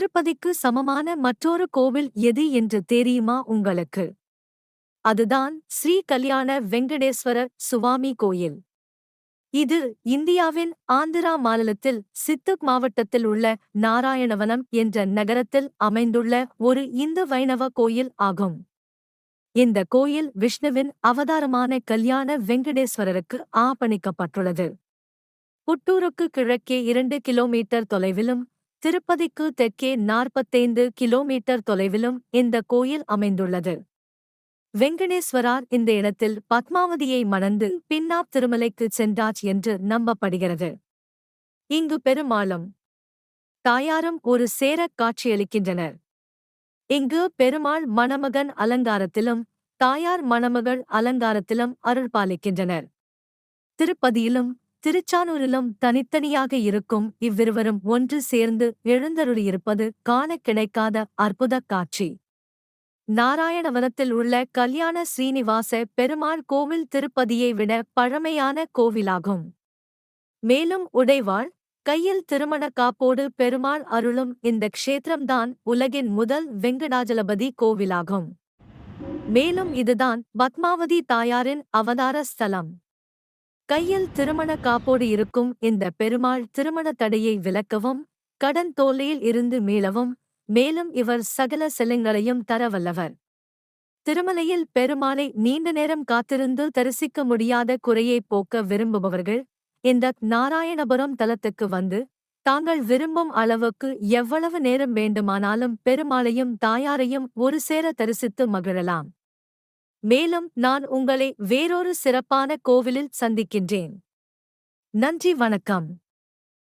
திருப்பதிக்கு சமமான மற்றொரு கோவில் எது என்று தெரியுமா உங்களுக்கு? அதுதான் ஸ்ரீ கல்யாண வெங்கடேஸ்வரர் சுவாமி கோயில். இது இந்தியாவின் ஆந்திரா மாநிலத்தில் சித்துக் மாவட்டத்தில் உள்ள நாராயணவனம் என்ற நகரத்தில் அமைந்துள்ள ஒரு இந்து வைணவ கோயில் ஆகும். இந்த கோயில் விஷ்ணுவின் அவதாரமான கல்யாண வெங்கடேஸ்வரருக்கு ஆப்பணிக்கப்பட்டுள்ளது புட்டூருக்கு கிழக்கே இரண்டு கிலோமீட்டர் தொலைவிலும் திருப்பதிக்கு தெற்கே நாற்பத்தைந்து கிலோமீட்டர் தொலைவிலும் இந்த கோயில் அமைந்துள்ளது. வெங்கடேஸ்வரார் இந்த இடத்தில் பத்மாவதியை மணந்து பின்னாப் திருமலைக்கு சென்றார் என்று நம்பப்படுகிறது. இங்கு பெருமாளும் தாயாரும் ஒரு சேரக் காட்சியளிக்கின்றனர். இங்கு பெருமாள் மணமகன் அலங்காரத்திலும் தாயார் மணமகள் அலங்காரத்திலும் அருள்பாலிக்கின்றனர். திருப்பதியிலும் திருச்சானூரிலும் தனித்தனியாக இருக்கும் இவ்விருவரும் ஒன்று சேர்ந்து எழுந்தருளியிருப்பது காணக் கிடைக்காத அற்புதக் காட்சி. நாராயணவனத்தில் உள்ள கல்யாண ஸ்ரீனிவாச பெருமாள் கோவில் திருப்பதியை விட பழமையான கோவிலாகும். மேலும் உடைவாள் கையில் திருமண காப்போடு பெருமாள் அருளும் இந்த க்ஷேத்திரம்தான் உலகின் முதல் வெங்கடாஜலபதி கோவிலாகும். மேலும் இதுதான் பத்மாவதி தாயாரின் அவதார ஸ்தலம். கையில் திருமண காப்போடு இருக்கும் இந்த பெருமாள் திருமண தடையை விலக்கவும் கடன் தோல்லையில் இருந்து மீளவும் மேலும் இவர் சகல செலங்களையும் தர வல்லவர். திருமலையில் பெருமாளை நீண்ட நேரம் காத்திருந்து தரிசிக்க முடியாத குறையைப் போக்க விரும்புபவர்கள் இந்த நாராயணபுரம் தலத்துக்கு வந்து தாங்கள் விரும்பும் அளவுக்கு எவ்வளவு நேரம் வேண்டுமானாலும் பெருமாளையும் தாயாரையும் ஒரு சேர தரிசித்து மகிழலாம். மேலும் நான் உங்களை வேறொரு சிறப்பான கோவிலில் சந்திக்கின்றேன். நன்றி வணக்கம்.